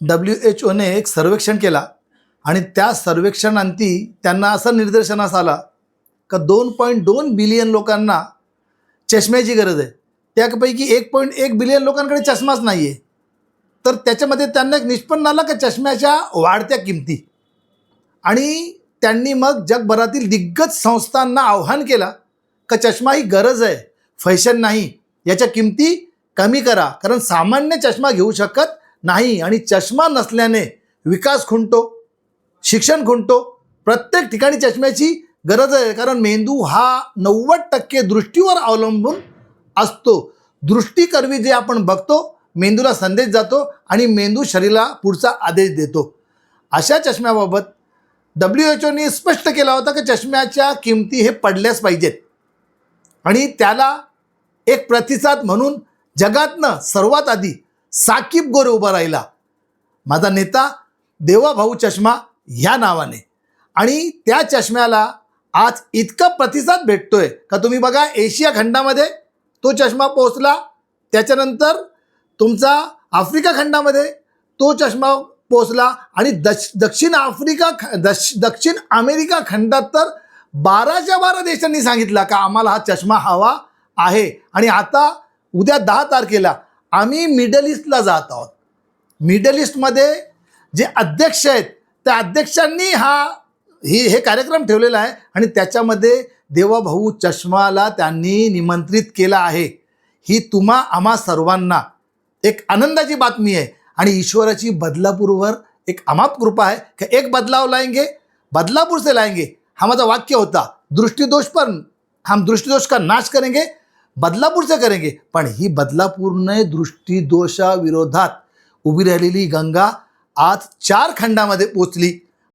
W H one एक सर्वेक्षण केला आणि त्या सर्वेक्षणांती त्यांना असं निदर्शनास आला का दोन पॉईंट दोन बिलियन लोकांना चष्म्याची गरज आहे. त्यापैकी एक पॉईंट एक बिलियन लोकांकडे चष्माच नाही आहे तर त्याच्यामध्ये त्यांना एक निष्पन्न आला का चष्म्याच्या वाढत्या किमती? आणि त्यांनी मग जगभरातील दिग्गज संस्थांना आव्हान केला का चष्मा ही गरज आहे फॅशन नाही याच्या किमती कमी करा. कारण सामान्य चष्मा घेऊ शकत नाही आणि चष्मा नसल्याने विकास खुंटतो शिक्षण खुंटतो प्रत्येक ठिकाणी चष्म्याची गरज आहे. कारण मेंदू हा नव्वद टक्के दृष्टीवर अवलंबून असतो. दृष्टीकरवी जे आपण बघतो मेंदूला संदेश जातो आणि मेंदू शरीराला पुढचा आदेश देतो. अशा चष्म्याबाबत डब्ल्यू एच ओने स्पष्ट केला होता की चष्म्याच्या किमती हे पडल्याच पाहिजेत. आणि त्याला एक प्रतिसाद म्हणून जगातनं सर्वात आधी साकीब गोरे उभा राहिला. माझा नेता देवाभाऊ चष्मा ह्या नावाने. आणि त्या चष्म्याला आज इतका प्रतिसाद भेटतोय का तुम्ही बघा एशिया खंडामध्ये तो चष्मा पोहोचला. त्याच्यानंतर तुमचा आफ्रिका खंडामध्ये तो चष्मा पोचला आणि दश दक्षिण आफ्रिका ख दश दक्षिण अमेरिका खंडात तर बाराच्या बारा देशांनी सांगितला का आम्हाला हा चष्मा हवा आहे. आणि आता उद्या दहा तारखेला आम्ही मिडल ईस्टला जात आहोत. मिडल ईस्टमध्ये जे अध्यक्ष आहेत त्या अध्यक्षांनी हा ही हे कार्यक्रम ठेवलेला आहे आणि त्याच्यामध्ये देवाभाऊ चष्माला त्यांनी निमंत्रित केला आहे. ही तुम्हा आम्हा सर्वांना एक आनंदाची बातमी आहे आणि ईश्वराची बदलापूरवर एक अमाप कृपा आहे की एक बदलाव लाएंगे बदलापूर से लाएंगे. हा माझा वाक्य होता. दृष्टिदोष पण हम दृष्टिदोष का नाश करेंगे? बदलापूर से करेंगे. पण ही बदलापूरने दृष्टीदोषाविरोधात उभी राहिलेली गंगा आज चार खंडामध्ये पोचली